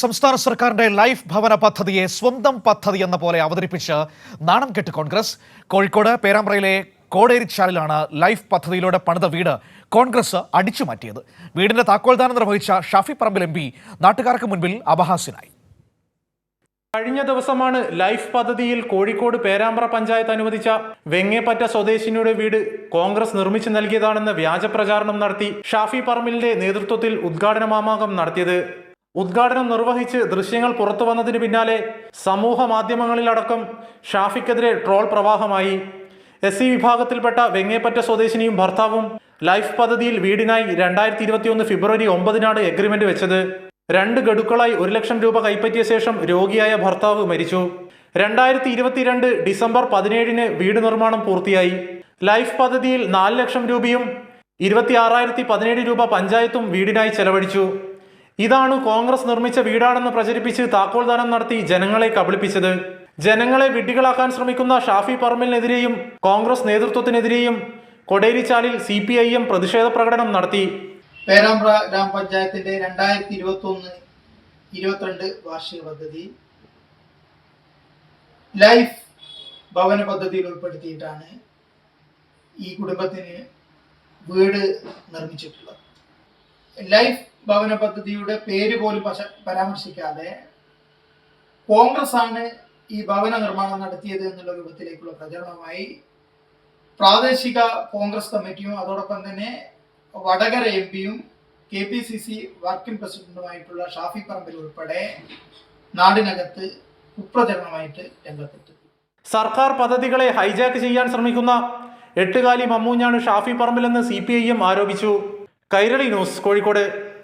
സംസ്ഥാന സർക്കാരിന്റെ ലൈഫ് ഭവന പദ്ധതിയെ സ്വന്തം പദ്ധതി എന്ന പോലെ അവതരിപ്പിച്ച് നാണം കെട്ട് കോൺഗ്രസ്. കോഴിക്കോട് പേരാമ്പ്രയിലെ കോടേരിച്ചാലിലാണ് ലൈഫ് പദ്ധതിയിലൂടെ പണിത വീട് കോൺഗ്രസ് അടിച്ചു മാറ്റിയത്. വീടിന്റെ താക്കോൽദാനം നിർവഹിച്ച ഷാഫി പറമ്പിൽ എം പി നാട്ടുകാർക്ക് മുൻപിൽ അപഹാസ്യനായി. കഴിഞ്ഞ ദിവസമാണ് ലൈഫ് പദ്ധതിയിൽ കോഴിക്കോട് പേരാമ്പ്ര പഞ്ചായത്ത് അനുവദിച്ച വെങ്ങേപ്പറ്റ സ്വദേശിനിയുടെ വീട് കോൺഗ്രസ് നിർമ്മിച്ചു നൽകിയതാണെന്ന് വ്യാജപ്രചാരണം നടത്തി ഷാഫി പറമ്പിലിന്റെ നേതൃത്വത്തിൽ ഉദ്ഘാടന മാമാകം നടത്തിയത് ഉദ്ഘാടനം നിർവഹിച്ച് ദൃശ്യങ്ങൾ പുറത്തു വന്നതിന് പിന്നാലെ സമൂഹ മാധ്യമങ്ങളിലടക്കം ഷാഫിക്കെതിരെ ട്രോൾ പ്രവാഹമായി. എസ് സി വിഭാഗത്തിൽപ്പെട്ട വെങ്ങേപ്പറ്റ സ്വദേശിനിയും ഭർത്താവും ലൈഫ് പദ്ധതിയിൽ വീടിനായി രണ്ടായിരത്തി ഇരുപത്തിയൊന്ന് ഫെബ്രുവരി ഒമ്പതിനാണ് എഗ്രിമെന്റ് വെച്ചത്. രണ്ട് ഗഡുക്കളായി ഒരു ലക്ഷം രൂപ കൈപ്പറ്റിയ ശേഷം രോഗിയായ ഭർത്താവ് മരിച്ചു. രണ്ടായിരത്തി ഇരുപത്തിരണ്ട് ഡിസംബർ പതിനേഴിന് വീട് നിർമ്മാണം പൂർത്തിയായി. ലൈഫ് പദ്ധതിയിൽ നാല് ലക്ഷം രൂപയും ഇരുപത്തി ആറായിരത്തി പതിനേഴ് രൂപ പഞ്ചായത്തും വീടിനായി ചെലവഴിച്ചു. ഇതാണ് കോൺഗ്രസ് നിർമ്മിച്ച വീടാണെന്ന് പ്രചരിപ്പിച്ച് താക്കോൽദാനം നടത്തി ജനങ്ങളെ കബളിപ്പിച്ചത്. ജനങ്ങളെ വിഡ്ഢികളാക്കാൻ ശ്രമിക്കുന്ന ഷാഫി പറമ്പലിനെതിരെയും കോൺഗ്രസ് നേതൃത്വത്തിനെതിരെയും കൊടേരിച്ചാലിൽ സി പി ഐ എം പ്രതിഷേധ പ്രകടനം നടത്തി. പേരാമ്പ്ര ഗ്രാമപഞ്ചായത്തിന്റെ രണ്ടായിരത്തി ഇരുപത്തി ഒന്ന് ഇരുപത്തിരണ്ട് വാർഷിക പദ്ധതി ലൈഫ് ഭവന പദ്ധതിയിൽ ഉൾപ്പെടുത്തിയിട്ടാണ് ഈ കുടുംബത്തിന് വീട് നിർമ്മിച്ചിട്ടുള്ളത്. ലൈഫ് ഭവന പദ്ധതിയുടെ പേര് പോലും പരാമർശിക്കാതെ കോൺഗ്രസ് ആണ് ഈ ഭവന നിർമ്മാണം നടത്തിയത് എന്നുള്ള രൂപത്തിലേക്കുള്ള പ്രചരണമായി പ്രാദേശിക കോൺഗ്രസ് കമ്മിറ്റിയും അതോടൊപ്പം തന്നെ വടകര എം പിയും K P C C working പ്രസിഡന്റുമായിട്ടുള്ള Shafi Parambil ഉൾപ്പെടെ നാടിനകത്ത് കുപ്രചരണമായിട്ട് രംഗത്തെത്തി. സർക്കാർ പദ്ധതികളെ ഹൈജാക്ക് ചെയ്യാൻ ശ്രമിക്കുന്ന എട്ടുകാലി മമ്മൂഞ്ഞാണ് ഷാഫി പറമ്പിലെന്ന് സി പി ഐ എം ആരോപിച്ചു. കൈരളി ന്യൂസ് കോഴിക്കോട്.